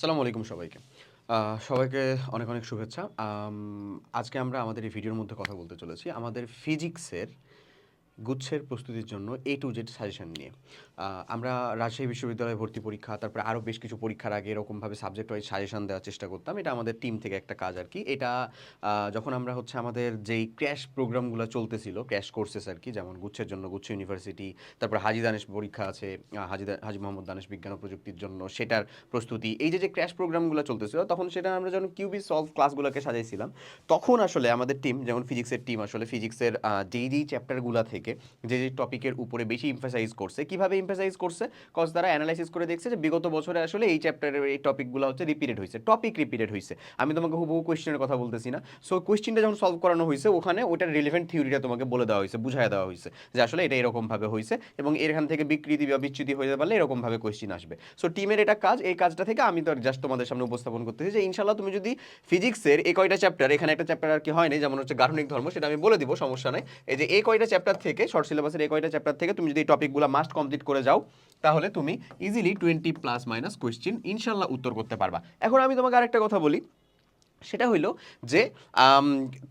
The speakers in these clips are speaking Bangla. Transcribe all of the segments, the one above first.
আসসালামু আলাইকুম সবাইকে। সবাইকে অনেক অনেক শুভেচ্ছা। আজকে আমরা আমাদের এই ভিডিওর মধ্যে কথা বলতে চলেছি। আমাদের ফিজিক্সের গুচ্ছের প্রস্তুতির জন্য এ টু জেড সাজেশন নিয়ে। আমরা রাজশাহী বিশ্ববিদ্যালয়ে ভর্তি পরীক্ষা, তারপরে আরও বেশ কিছু পরীক্ষার আগে এরকমভাবে সাবজেক্ট ওয়াইজ সাজেশন দেওয়ার চেষ্টা করতাম। এটা আমাদের টিম থেকে একটা কাজ আর কি। এটা যখন আমরা হচ্ছে আমাদের যেই ক্র্যাশ প্রোগ্রামগুলো চলতেছিল ক্র্যাশ কোর্সেস আর কি, যেমন গুচ্ছের জন্য গুচ্ছ ইউনিভার্সিটি তারপর হাজি দানেশ পরীক্ষা আছে হাজি হাজি মোহাম্মদ দানেশ বিজ্ঞান ও প্রযুক্তির জন্য সেটার প্রস্তুতি। এই যে যে ক্র্যাশ প্রোগ্রামগুলো চলতেছিল, তখন সেটা আমরা যখন কিউবি সলভ ক্লাসগুলোকে সাজাইছিলাম, তখন আসলে আমাদের টিম যেমন ফিজিক্সের টিম আসলে ফিজিক্সের যেই যেই চ্যাপ্টারগুলো থেকে যে যে টপিকের উপরে বেশি ইমফাসাইজ করছে। কীভাবে ইমফাসাইজ করছে? কজ তারা অ্যানালাইসিস করে দেখছে যে বিগত বছরে আসলে এই চ্যাপ্টারের এই টপিকগুলো হচ্ছে রিপিটেড হয়েছে। টপিক রিপিটেড হয়েছে। আমি তোমাকে হুবহু কোয়েশ্চেনের কথা বলতেছি না। সো কোয়েশ্চেনটা যখন সলভ করানো হয়েছে, ওখানে ওটার রিলেভেন্ট থিওরিটা তোমাকে বলে দেওয়া হয়েছে বুঝাই দেওয়া হয়েছে যে আসলে এটা এরকমভাবে হয়েছে এবং এখান থেকে বিকৃতি বা বিচ্যুতি হয়ে পারলে এরকমভাবে কোয়েশ্চেন আসবে। সো টিমের এটা কাজ, এই কাজটা থেকে আমি তো জাস্ট তোমাদের সামনে উপস্থাপন করতেছি যে ইনশাল্লাহ তুমি যদি ফিজিক্সের এই কয়টা চ্যাপ্টার এখানে একটা চ্যাপ্টার আর কি হয়নি যেমন হচ্ছে গাঠনিক ধর্ম, সেটা আমি বলে দিব, সমস্যা নেই। এই যে এই কয়টা চ্যাপ্টার থেকে শর্ট সিলেবাসের এই কয়টা চ্যাপ্টার থেকে তুমি যদি টপিকগুলো মাস্ট কমপ্লিট করে যাও, তাহলে তুমি easily twenty plus minus question ইনশাল্লাহ উত্তর করতে পারবা। এখন আমি তোমাকে আরেকটা কথা বলি। সেটা হইল যে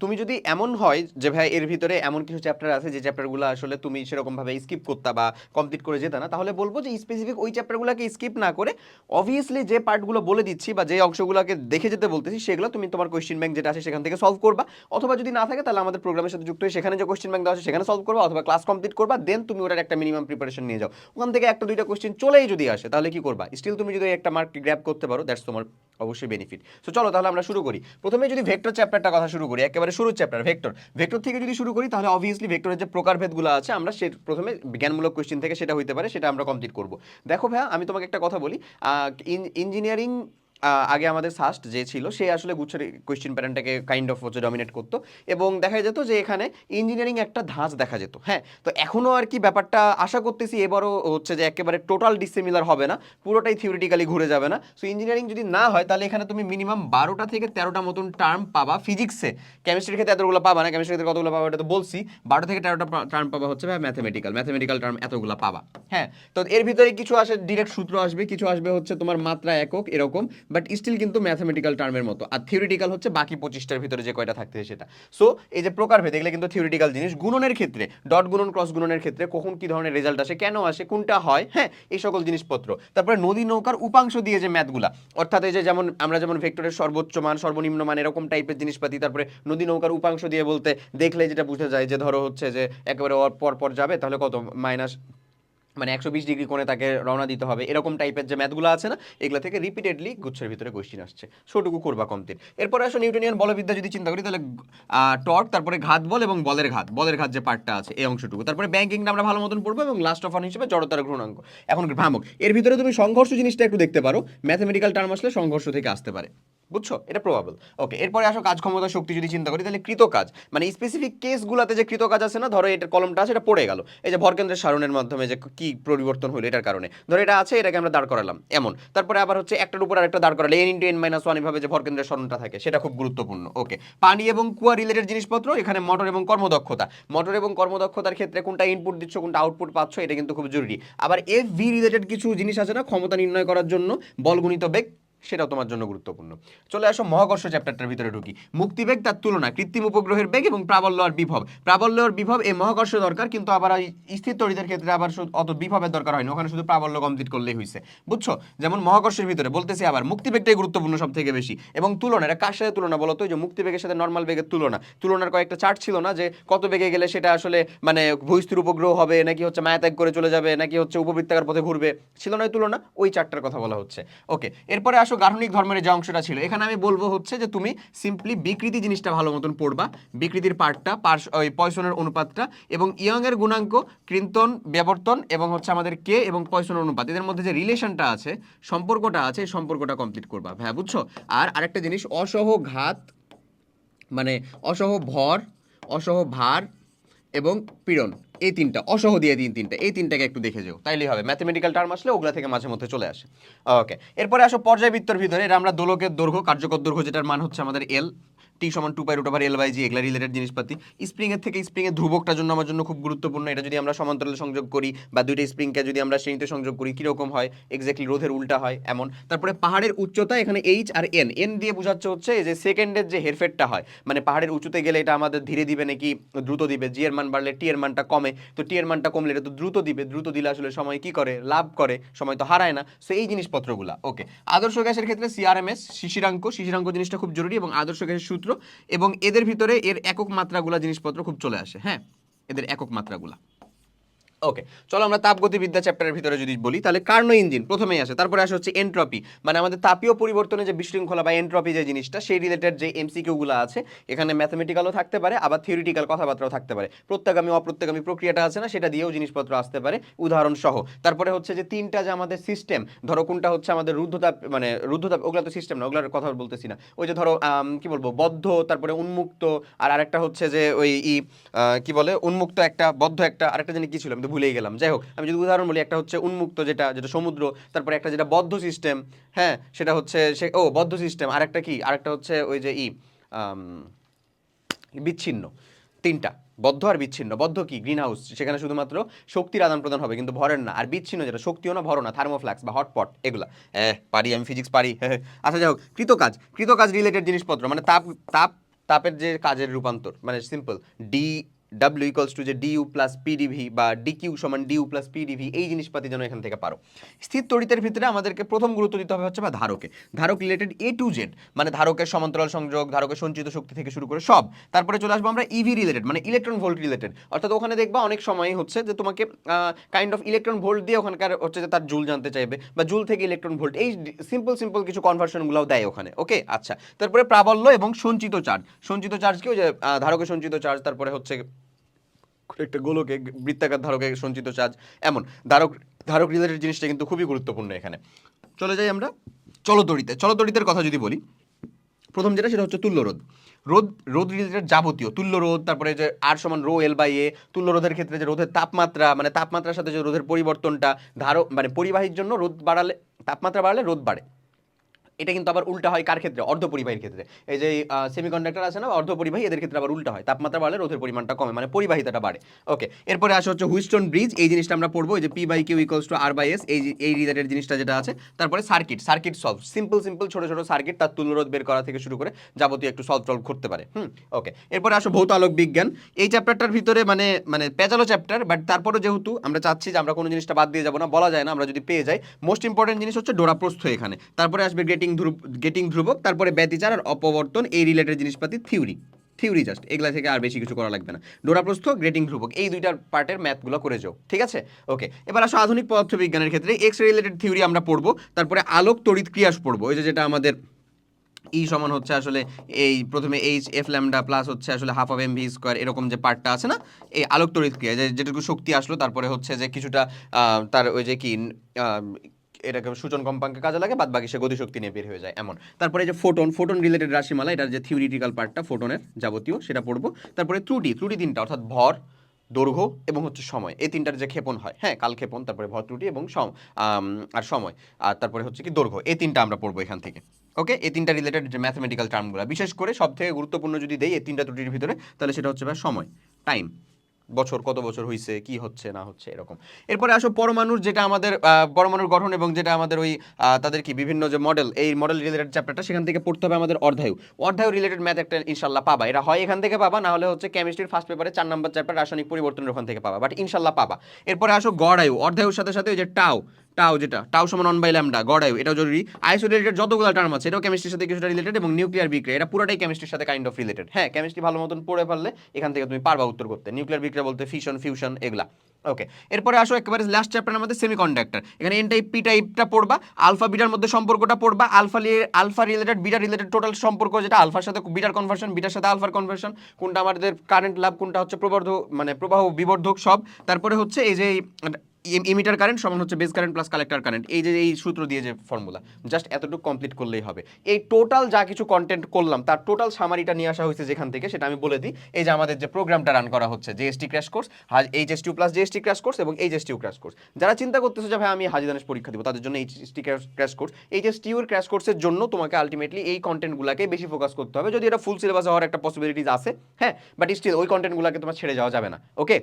তুমি যদি এমন হয় যে, ভাই, এর ভিতরে এমন কিছু চ্যাপ্টার আছে যে চ্যাপ্টারগুলো আসলে তুমি সেরকমভাবে স্কিপ করতা বা কমপ্লিট করে যেতে না, তাহলে বলব যে স্পেসিফিক ওই চ্যাপ্টারগুলোকে স্কিপ না করে অবভিয়াসলি যে পার্টগুলো বলে দিচ্ছি বা যে অংশগুলোকে দেখে যেতে বলতেছি, সেগুলো তুমি তোমার কোয়েশ্চেন ব্যাংক যেটা আছে সেখান থেকে সলভ করবা। অথবা যদি না থাকে, তাহলে আমাদের প্রোগ্রামের সাথে যুক্ত হয়ে সেখানে যে কোয়েশ্চেন ব্যাংক দেওয়া আছে সেখানে সলভ করবা অথবা ক্লাস কমপ্লিট করবা দেন তুমি ওটার একটা মিনিমাম প্রিপারেশন নিয়ে যাও। ওখান থেকে একটা দুইটা কোয়েশ্চেন চলেই যদি আসে, তাহলে কি করবা? স্টিল তুমি যদি একটা মার্ক গ্র্যাপ করতে পারো দ্যাটস তোমার অবশ্যই বেনিফিট সো চলো তাহলে আমরা শুরু করি। প্রথমে যদি ভেক্টর চ্যাপ্টারটা কথা শুরু করি, একেবারে শুরু চ্যাপ্টার, ভেক্টর। ভেক্টর থেকে যদি শুরু করি, তাহলে অবভিয়াসলি ভেক্টরের যে প্রকারভেদগুলো আছে, আমরা সে প্রথমে জ্ঞানমূলক কোয়েশ্চেন থেকে সেটা হইতে পারে, সেটা আমরা কমপ্লিট করব। দেখো ভাইয়া, আমি তোমাকে একটা কথা বলি ইঞ্জিনিয়ারিং আগে আমাদের সাস্ট যে ছিল, সে আসলে গুচ্ছের কোয়েশ্চেন প্যাটার্নটাকে কাইন্ড অফ হচ্ছে ডমিনেট করতো এবং দেখা যেত যে এখানে ইঞ্জিনিয়ারিং একটা ধাঁচ দেখা যেত। হ্যাঁ তো এখনও আর কি ব্যাপারটা আশা করতেছি এবারও হচ্ছে যে একেবারে টোটাল ডিসিমিলার হবে না, পুরোটাই থিওরিটিক্যালি ঘুরে যাবে না। সো ইঞ্জিনিয়ারিং যদি না হয়, তাহলে এখানে তুমি মিনিমাম বারোটা থেকে তেরোটা মতন টার্ম পাবা ফিজিক্সে কেমিস্ট্রির ক্ষেত্রে এতগুলো পাবা না কেমিস্ট্রির ক্ষেত্রে কতগুলো পাবা এটা তো বলছি। বারো থেকে তেরোটা টার্ম পাবা হচ্ছে ভাই ম্যাথমেটিক্যাল ম্যাথমেটিক্যাল টার্ম এতগুলো পাবা। হ্যাঁ তো এর ভিতরে কিছু আসে ডিরেক্ট সূত্র আসবে, কিছু আসবে হচ্ছে তোমার মাত্রা একক, এরকম। বাট স্টিল কিন্তু ম্যাথমেটিক্যাল টার্মের মতো। আর থিওরিটিক্যাল হচ্ছে বাকি পঁচিশটার ভিতরে যে কয়টা থাকতে সেটা। সো এই যে প্রকারভেদ, এগুলো কিন্তু থিওরিটিক্যাল জিনিস। গুণনের ক্ষেত্রে ডট গুণন ক্রস গুণনের ক্ষেত্রে কখন কি ধরনের রেজাল্ট আসে, কেন আসে, কোনটা হয় হ্যাঁ এই সকল জিনিসপত্র। তারপরে নদী নৌকার উপাংশ দিয়ে যে ম্যাথগুলা অর্থাৎ এই যে যেমন আমরা যেমন ভেক্টরের সর্বোচ্চ মান, সর্বনিম্ন মান, এরকম টাইপের জিনিসপাতি, তারপরে নদী নৌকার উপাংশ দিয়ে বলতে দেখলে যেটা বুঝে যায় যে ধরো হচ্ছে যে একেবারে পর পর যাবে, তাহলে কত? মাইনাস মানে একশো বিশ ডিগ্রি কোণে তাকে রওনা দিতে হবে, এরকম টাইপের যে ম্যাথগুলো আছে না, এগুলো থেকে রিপিটেডলি গুচ্ছের ভিতরে কোয়েশ্চিন আসছে ছোটুকু করবা কমপ্লিট এরপরে আসো নিউটনিয়ান বলবিদ্যা যদি চিন্তা করি, তাহলে টর্ক, তারপরে ঘাত বল এবং বলের ঘাত। বলের ঘাত যে পার্টটা আছে, এই অংশটুকু। তারপরে ব্যাংকিংটা আমরা ভালো মতন পড়ব এবং লাস্ট অফ অন হিসেবে জড়তার ঘূর্ণাঙ্ক। এখন ভ্রামক এর ভিতরে তুমি সংঘর্ষ জিনিসটা একটু দেখতে পারো। ম্যাথমেটিক্যাল টার্ম আসলে সংঘর্ষ থেকে আসতে পারে। বুঝছ? এটা প্রবাবল ওকে এরপরে আসো কাজ ক্ষমতা শক্তি যদি চিন্তা করি, তাহলে কৃত কাজ মানে স্পেসিফিক কেসগুলোতে যে কৃত কাজ আছে না, ধরো এটার কলমটা আছে, এটা পড়ে গেল। এই যে ভরকেন্দ্রের সারণের মাধ্যমে যে কি পরিবর্তন হলো এটার কারণে। ধরো এটা আছে, এটাকে আমরা দাঁড় করালাম। এমন। তারপরে আবার হচ্ছে একটার উপর আরেকটা দাঁড় করালে N into N minus one এভাবে যে ভরকেন্দ্রের সরণটা থাকে, সেটা খুব গুরুত্বপূর্ণ। ওকে পানি এবং কুয়া রিলেটেড জিনিসপত্র, এখানে মোটর এবং কর্মদক্ষতা। মোটর এবং কর্মদক্ষতার ক্ষেত্রে কোনটা ইনপুট দিচ্ছ, কোনটা আউটপুট পাচ্ছ, এটা কিন্তু খুব জরুরি। আবার এফ ভি রিলেটেড কিছু জিনিস আছে না, ক্ষমতা নির্ণয় করার জন্য বলগুণিত বেগ সেটাও তোমার জন্য গুরুত্বপূর্ণ। চলে আসো মহাকর্ষ চ্যাপ্টারটার ভিতরে ঢুকি। মুক্তিবেগ তার তুলনা, কৃত্রিম উপগ্রহের বেগ এবং প্রাবল্য আর বিভব। প্রাবল্য আর বিভব এই মহাকর্ষ দরকার, কিন্তু আবার স্থির তড়িতের ক্ষেত্রে আবার অত বিভবের দরকার হয় না, ওখানে শুধু প্রাবল্য কমপ্লিট করলেই হয়েছে বুঝছ? যেমন মহাকর্ষের ভিতরে, বলতেছি আবার, মুক্তিবেগটাই গুরুত্বপূর্ণ সব থেকে বেশি। এবং তুলনা, এটা কার সাথে তুলনা বলতো? যে মুক্তিবেগের সাথে নর্মাল বেগের তুলনা। তুলনার কয়েকটা চার্ট ছিল না যে কত বেগে গেলে সেটা আসলে মানে ভূস্থির উপগ্রহ হবে, নাকি হচ্ছে মায়াত্যাগ করে চলে যাবে, নাকি হচ্ছে উপবৃত্তাকার পথে ঘুরবে? ছিল না তুলনা, ওই চারটার কথা বলা হচ্ছে। ওকে এরপরে আসো গাঠনিক ধর্মের যে অংশটা ছিল, এখানে আমি বলব হচ্ছে যে তুমি সিম্পলি বিকৃতি জিনিসটা ভালো মতন পড়বা। বিকৃতির পার্টটা পার্শ ওই পয়সনের অনুপাতটা এবং ইয়ং এর গুণাঙ্ক, কৃন্তন, ব্যবর্তন এবং হচ্ছে আমাদের কে এবং পয়সনের অনুপাত, এদের মধ্যে যে রিলেশনটা আছে, সম্পর্কটা আছে, এই সম্পর্কটা কমপ্লিট করবা। হ্যাঁ বুঝছ? আর আরেকটা জিনিস, অসহ ঘাত মানে অসহ ভর, অসহ ভার এবং পীড়ন। এই তিনটা, অসহ দিয়ে দিন তিনটা, এই তিনটাকে একটু দেখে যাও। তাইলেই হবে ম্যাথমেটিক্যাল টার্ম আসলে ওগুলা থেকে মাঝে মধ্যে চলে আসে। ওকে এরপরে আসো পর্যায়বৃত্তর ভিতরে এটা আমরা দোলকের দৈর্ঘ্য, কার্যকর দৈর্ঘ্য যেটার মান হচ্ছে আমাদের এল টি সমান two pi root over L by G এগুলা রিলেটেড জিনিসপাতি। স্প্রিং এর থেকে স্প্রিং এর ধ্রুবকটার জন্য আমার জন্য খুব গুরুত্বপূর্ণ। এটা যদি আমরা সমান্তরালে সংযোগ করি বা দুইটা স্প্রিংকে যদি আমরা শ্রেণীতে সংযোগ করি, কীরকম হয়? এক্স্যাক্টলি রোধের উল্টা হয়, এমন। তারপরে পাহাড়ের উচ্চতা এখানে এইচ আর এন এন দিয়ে বোঝাচ্ছে হচ্ছে যে সেকেন্ডের যে হেরফেরটা হয় মানে পাহাড়ের উঁচুতে গেলে এটা আমাদের ধীরে দিবে নাকি দ্রুত দিবে? জি এর মান বাড়লে টি এর মানটা কমে। তো টি এর মানটা কমলে এটা তো দ্রুত দিবে। দ্রুত দিলে আসলে সময় কি করে? লাভ করে। সময় তো হারায় না। সো এই জিনিসপত্রগুলা ওকে আদর্শ গ্যাসের ক্ষেত্রে সিআরএমএস শিশিরাঙ্ক। শিশিরাঙ্ক জিনিসটা খুব জরুরি এবং আদর্শ গ্যাসের সূত্র এবং এদের ভিতরে এর একক মাত্রাগুলা জিনিসপত্র খুব চলে আসে। হ্যাঁ এদের একক মাত্রাগুলা। ওকে চলো আমরা তাপগতিবিদ্যা চ্যাপ্টারের ভিতরে যদি বলি, তাহলে কার্নো ইঞ্জিন প্রথমেই আসে, তারপরে আসে হচ্ছে এন্ট্রপি মানে আমাদের তাপীয় পরিবর্তনে যে বিশৃঙ্খলা বা এন্ট্রপি যে জিনিসটা, সেই রিলেটেড যে এমসিকিউগুলো আছে, এখানে ম্যাথমেটিক্যালও থাকতে পারে, আবার থিওরিটিক্যাল কথাবার্তাও থাকতে পারে। প্রত্যাগামী, অপ্রত্যাগামী প্রক্রিয়াটা আছে না, সেটা দিয়েও জিনিসপত্র আসতে পারে উদাহরণ সহ তারপরে হচ্ছে যে তিনটা যে আমাদের সিস্টেম ধরো কোনটা হচ্ছে আমাদের রুদ্ধতাপ মানে রুদ্ধতাপ, ওগুলো তো সিস্টেম না, ওগুলোর কথা বলতেছি না। ওই যে ধরো কি বলব, বদ্ধ, তারপরে উন্মুক্ত, আর আরেকটা হচ্ছে যে ওই ই কি বলে, উন্মুক্ত একটা, বদ্ধ একটা, আরেকটা জানি কি ছিল? আমি ভুলেই গেলাম। যাই হোক, আমি যদি উদাহরণ বলি, একটা হচ্ছে উন্মুক্ত যেটা যেটা সমুদ্র, তারপরে একটা যেটা বদ্ধ সিস্টেম হ্যাঁ সেটা হচ্ছে সে, ও, বদ্ধ সিস্টেম আরেকটা কি? আরেকটা হচ্ছে ওই যে ই বিচ্ছিন্ন, তিনটা, বদ্ধ আর বিচ্ছিন্ন। বদ্ধ কি? গ্রিন হাউস সেখানে শুধুমাত্র শক্তির আদান প্রদান হবে, কিন্তু ভরের না। আর বিচ্ছিন্ন যেটা, শক্তিও না, ভরও না থার্মোফ্লাক্স বা হটপট এগুলা। হ্যাঁ পারি, আমি ফিজিক্স পারি হ্যাঁ আচ্ছা যাই হোক, কৃতকাজ কৃতকাজ রিলেটেড জিনিসপত্র মানে তাপ তাপ, তাপের যে কাজের রূপান্তর মানে simple D W equals to যে ডিইউ প্লাস পিডিভি বা ডিকিউ সমান ডিইউ প্লাস পিডিভি এই জিনিসপাতি যেন এখান থেকে পারো। স্থির তড়িতের ভিতরে আমাদেরকে প্রথম গুরুত্ব দিতে হবে হচ্ছে বা ধারকে। ধারক রিলেটেড এ টু জেড মানে ধারকের সমান্তরাল সংযোগ, ধারকের সঞ্চিত শক্তি থেকে শুরু করে সব। তারপরে চলে আসব আমরা ইভি রিলেটেড মানে ইলেকট্রন ভোল্ট রিলেটেড অর্থাৎ ওখানে দেখবা অনেক সময় হচ্ছে যে তোমাকে কাইন্ড অফ ইলেকট্রন ভোল্ট দিয়ে ওখানকার হচ্ছে যে তার জুল জানতে চাইবে বা জুল থেকে ইলেকট্রন ভোল্ট এই সিম্পল সিম্পল কিছু কনভার্সনগুলোও দেয় ওখানে ওকে আচ্ছা তারপরে প্রাবল্য এবং সঞ্চিত চার্জ সঞ্চিত চার্জ কি ওই যে ধারকের সঞ্চিত চার্জ তারপরে হচ্ছে একটা গোলকে বৃত্তাকার ধারকে সঞ্চিত চার্জ এমন। ধারক ধারক রিলেটেড জিনিসটা কিন্তু খুবই গুরুত্বপূর্ণ এখানে। চলে যাই আমরা চলতড়িতে চলতড়িতের কথা যদি বলি, প্রথম যেটা সেটা হচ্ছে তুল্য রোধ। রোদ রোদ রিলেটেড যাবতীয়, তুল্য রোধ, তারপরে যে আর সমান রো এল বাই এ তুল্য রোধের ক্ষেত্রে যে রোধের তাপমাত্রা মানে তাপমাত্রার সাথে যে রোধের পরিবর্তনটা, ধারক মানে পরিবাহীর জন্য রোদ বাড়ালে, তাপমাত্রা বাড়ালে রোদ বাড়ে। এটা কিন্তু আবার উল্টা হয় কার ক্ষেত্রে? অর্ধপরিবাহীর ক্ষেত্রে। এই যে সেমিকন্ডাক্টর আছে না অর্ধপরিবাহী এদের ক্ষেত্রে আবার উল্টা হয়। তাপমাত্রা বাড়লে রোধের পরিমাণটা কমে মানে পরিবাহিতাটা বাড়ে। ওকে এরপরে আসে হচ্ছে হুইস্টন ব্রিজ এই জিনিসটা আমরা পড়ব, এই যে P by Q equals to R by S এই এই রিলেটেড জিনিসটা যেটা আছে। তারপরে circuit circuit solve simple simple ছোট ছোট সার্কিট তার তুল্যরোধ বের করা থেকে শুরু করে যাবতীয় একটু সলভ টলভ করতে পারে। হুম ওকে এরপরে আসো ভৌত আলোক বিজ্ঞান। এই চ্যাপ্টারটার ভিতরে মানে মানে পেঁচালো চ্যাপ্টার বাট তারপরে যেহেতু আমরা চাচ্ছি যে আমরা কোনো জিনিসটা বাদ দিয়ে যাব না, বলা যায় না, আমরা যদি পেয়ে যাই মোস্ট ইম্পর্টেন্ট জিনিস হচ্ছে ডোরা প্রস্থ এখানে। তারপরে আসবে গেটিং ধ্রুব গেটিং ধ্রুবক, তারপরে ব্যতিচার আর অপবর্তন, এই রিলেটেড জিনিসপাতি থিওরি থিওরি জাস্ট এগুলা থেকে আর বেশি কিছু করা লাগবে না। ডোরাপ্রস্থ গ্রেটিং ধ্রুবক, এই দুইটার পার্টের ম্যাথগুলো করে যাও, ঠিক আছে? ওকে এবার আসো আধুনিক পদার্থবিজ্ঞানের ক্ষেত্রে এক্স রিলেটেড থিওরি আমরা পড়ব, তারপরে আলোক তড়িৎ ক্রিয়াস পড়ব, ওই যে যেটা আমাদের ই সমান হচ্ছে আসলে এই প্রথমে এইচ এফ ল্যামডা প্লাস হচ্ছে আসলে half of M V square এরকম যে পার্টটা আছে না? এই আলোক তড়িৎ ক্রিয়া যেটুকু শক্তি আসলো, তারপরে হচ্ছে যে কিছুটা তার ওই যে কি এটাকে সূচন কম্পাঙ্কে কাজে লাগে বাদ বাকি সে গতিশক্তি নিয়ে বের হয়ে যায়, এমন। তারপরে যে ফোটন ফোটন রিলেটেড রাশিমালা, এটার যে থিওরিটিক্যাল পার্টটা ফোটনের যাবতীয়, সেটা পড়ব। তারপরে ত্রুটি ত্রুটি তিনটা অর্থাৎ ভর, দৈর্ঘ্য এবং হচ্ছে সময়, এই তিনটার যে ক্ষেপণ হয় হ্যাঁ কাল ক্ষেপণ তারপরে ভর ত্রুটি এবং সম আর সময়, আর তারপরে হচ্ছে কি দৈর্ঘ্য, এই তিনটা আমরা পড়ব এখান থেকে। ওকে? এই তিনটা রিলেটেড যে ম্যাথমেটিক্যাল টার্মগুলো বিশেষ করে সব থেকে গুরুত্বপূর্ণ যদি দেই, এই তিনটা ত্রুটির ভিতরে, তাহলে সেটা হচ্ছে সময় টাইম বছর, কত বছর হয়েছে কি হচ্ছে, না হচ্ছে, এরকম। এরপরে আসো পরমাণুর যেটা আমাদের পরমাণুর গঠন এবং যেটা আমাদের ওই তাদের কি বিভিন্ন যে মডেল এই মডেল রিলেটেড চ্যাপ্টারটা সেখান থেকে পড়তে হবে আমাদের অর্ধায়ু অর্ধায়ু রিলেটেড ম্যাথ একটা ইনশাল্লাহ পাবা। এটা হয় এখান থেকে পাবা, না হলে হচ্ছে কেমিস্ট্রির ফার্স্ট পেপারে চার নম্বর চ্যাপ্টার রাসায়নিক পরিবর্তনের ওখান থেকে পাবা বাট ইনশাল্লাহ পাবা। এরপরে আসো গড় আয়ু অর্ধায়ুর সাথে সাথে ওই যে টাও টাও যেটা টাও সমান অন বাই ল্যামডা গড় আয়ু, এটাও জরুরি। আইসো রিলেটেড যতগুলো টার্ম আছে, এটাও কেমিস্ট্রির সাথে কিছুটা রিলেটেড এবং নিউক্লিয়ার বিক্রিয়া, এটা পুরোটাই কেমিস্ট্রির সাথে কাইন্ড অফ রিলেটেড হ্যাঁ কেমিস্ট্রি ভালো মতন পড়ে পারলে এখান থেকে তুমি পারবা উত্তর করতে। নিউক্লিয়ার বিক্রিয়া বলতে ফিশন ফিউশন এগুলা। ওকে এরপরে আসো একেবারে লাস্ট চ্যাপ্টার আমাদের সেমিকন্ডাক্টর এখানে এন টাইপ পি টাইপটা পড়বা আলফা বিটার মধ্যে সম্পর্কটা পড়বা alpha alpha related beta related total সম্পর্ক যেটা আলফার সাথে বিটার কনভার্সন বিটার সাথে আলফার কনভার্সন কোনটা আমাদের কারেন্ট লাভ, কোনটা হচ্ছে প্রবর্ধক মানে প্রবাহ, বিবর্ধক সব। তারপরে হচ্ছে এই যে ইমিটার কারেন্ট সমান হচ্ছে base current plus collector current এই যে, এই সূত্র দিয়ে যে ফর্মুলা জাস্ট এতটুকু কমপ্লিট করলেই হবে। এই টোটাল যা কিছু কন্টেন্ট করলাম, তার টোটাল সামারিটা নিয়ে আসা হয়েছে যেখান থেকে, সেটা আমি বলে দিই। এই যে আমাদের যে প্রোগ্রামটা রান করা হচ্ছে GST crash course H TU plus GST crash course এবং এইচ টিউ ক্র্যাশ কোর্স যারা চিন্তা করতেছে যে, ভাই, আমি হাজি দানেশ পরীক্ষা দিব, তাদের জন্য H S T crash course H S টিউর crash কোর্সের জন্য তোমাকে আলটিমেটলি এই কন্টেন্টগুলোকে বেশি ফোকাস করতে হবে। যদি এটা ফুল সিলেবাস হওয়ার একটা পসিবিলিটিস আছে হ্যাঁ বাট স্টিল ওই কন্টেন্টগুলোকে তোমার ছেড়ে যাওয়া যাবে না ওকে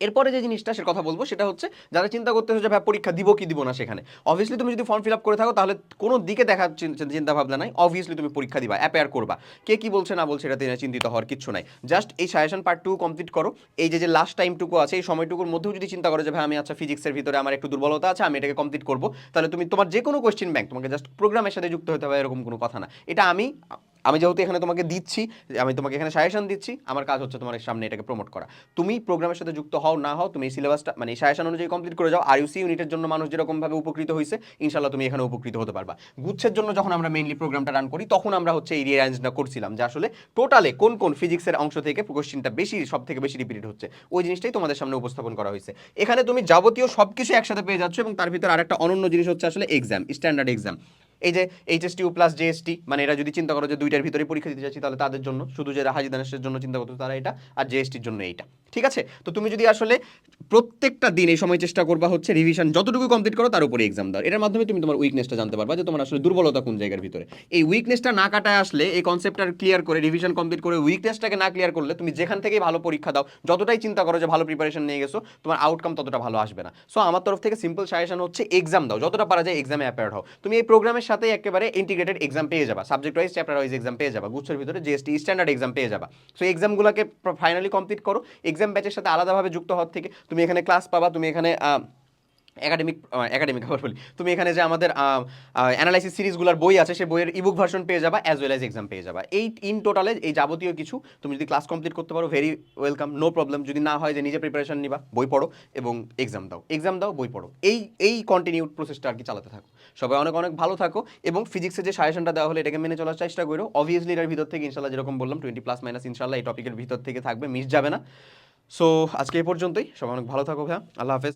এরপরে যে জিনিসটা সে কথা বলব, সেটা হচ্ছে যারা চিন্তা করতেছে যে ভাই, পরীক্ষা দিব কি দিব না সেখানে। অবভিয়াসলি তুমি যদি ফর্ম ফিল আপ করে থাকো, তাহলে কোনো দিকে চিন- চিন্তা ভাবনা নাই। অবভিয়াসলি তুমি পরীক্ষা দিবা অ্যাপেয়ার করবা। কে কি বলছে, না বলছে, এটাতে চিন্তিত হওয়ার কিচ্ছু নাই। জাস্ট এই সাজেশন পার্ট টু কমপ্লিট করো। এই যে যে লাস্ট টাইমটুকু আছে, এই সময়টুকুর মধ্যেও যদি চিন্তা করো যে, ভাই, আমি আচ্ছা ফিজিক্সের ভিতরে আমার একটু দুর্বলতা আছে, আমি এটাকে কমপ্লিট করব, তাহলে তুমি তোমার যে কোনো কোয়েশ্চেন ব্যাংক তোমাকে জাস্ট প্রোগ্রামের সাথে যুক্ত হতে হবে, এরকম কোনো কথা না। এটা আমি আমি যেহেতু এখানে তোমাকে দিচ্ছি, আমি তোমাকে এখানে সাজেশন দিচ্ছি, আমার কাজ হচ্ছে তোমার সামনে এটাকে প্রমোট করা। তুমি প্রোগ্রামের সাথে যুক্ত হও, না হও, তুমি এই সিলেবাসটা মানে সাজেশন অনুযায়ী কমপ্লিট করে যাও, আর ইউসি ইউনিটের জন্য মানুষ যেরকমভাবে উপকৃত হয়েছে ইনশাল্লাহ তুমি এখানে উপকৃত হতে পারবা। গুচ্ছের জন্য যখন আমরা মেইনলি প্রোগ্রামটা রান করি, তখন আমরা হচ্ছে এই রিয়ারেঞ্জটা করছিলাম, যে আসলে টোটালে কোন কোন ফিজিক্সের অংশ থেকে কোশ্চিনটা বেশি সব থেকে বেশি রিপিটেড হচ্ছে, ওই জিনিসটাই তোমাদের সামনে উপস্থাপন করা হয়েছে। এখানে তুমি যাবতীয় সব কিছু একসাথে পেয়ে যাচ্ছ, এবং তার ভিতরে আরেকটা অনন্য জিনিস হচ্ছে আসলে এক্সাম স্ট্যান্ডার্ড এক্সাম এই যে এইচএসটিউ প্লাস জিএসটি মানে এরা যদি চিন্তা করো যে দুইটার ভিতরে পরীক্ষা দিতে যাচ্ছি তাহলে তাদের জন্য, শুধু যারা হাজি দানেশের জন্য চিন্তা করতো তারা এটা আর জিএসটির জন্য এইটা। ঠিক আছে? তো তুমি যদি আসলে প্রত্যেকটা দিন এই সময় চেষ্টা করবা হচ্ছে রিভিশন যতটুকু কমপ্লিট করো, তার উপরে এক্সাম দাও এটার মাধ্যমে তুমি তোমার উইকনেসটা জানতে পারবা যে তোমার আসলে দুর্বলতা কোন জায়গার ভিতরে। এই উইকনেসটা না কাটায় আসলে এই কনসেপ্টটা ক্লিয়ার করে রিভিশন কমপ্লিট করে উইকনেসটাকে না ক্লিয়ার করলে তুমি যেখান থেকেই ভালো পরীক্ষা দাও, যতটাই চিন্তা করো যে ভালো প্রিপারেশন নিয়ে গেছো, তোমার আউটকাম ততটা ভালো আসবে না। সো আমার তরফ থেকে সিম্পল সাজেশন হচ্ছে এক্সাম দাও, যতটা পারা যায় এক্সামে অ্যাপেয়ার হও। তুমি এই প্রোগ্রামের সাথে একেবারে ইন্টিগ্রেটেড এক্সাম পেয়ে যাবা। Subject wise chapter wise exam পেয়ে যাবা। গুচ্ছের ভিতরে জিএসটি স্ট্যান্ডার্ড এক্সাম পেয়ে যাবা। সো এক্সামগুলোকে ফাইনালি কমপ্লিট করো। এক্সাম ব্যাচের সাথে আলাদাভাবে যুক্ত হওয়ার থেকে তুমি এখানে ক্লাস পাবা, তুমি এখানে একাডেমিক একাডেমিক আবার বলি। তুমি এখানে যে আমাদের অ্যানালাইসিস সিরিজগুলোর বই আছে সেই বইয়ের ইবুক ভার্সন পেয়ে যাবা অ্যাজ ওয়েল অ্যাজ এক্সাম পেয়ে যাবা। এই ইন টোটালে এই যাবতীয় কিছু তুমি যদি ক্লাস কমপ্লিট করতে পারো ভেরি ওয়েলকাম নো প্রবলেম যদি না হয়, যে নিজে প্রিপারেশন নিবা, বই পড়ো এবং এক্সাম দাও। এক্সাম দাও, বই পড়ো। এই এই কন্টিনিউড প্রসেসটা আর কি চালাতে থাকো। সবাই অনেক অনেক ভালো থাকো এবং ফিজিক্সের যে সাজেশনটা দেওয়া হলো, এটাকে মেনে চলার চেষ্টা করো। অবভিয়াসলি এটার ভিতর থেকে ইনশাল্লাহ যেরকম বললাম টোয়েন্টি প্লাস মাইনাস ইনশাল্লাহ এই টপিকের ভিতর থেকে থাকবে মিস যাবে না। সো আজকে এই পর্যন্তই। সবাই অনেক ভালো থাকো ভাইয়া। আল্লাহ হাফেজ।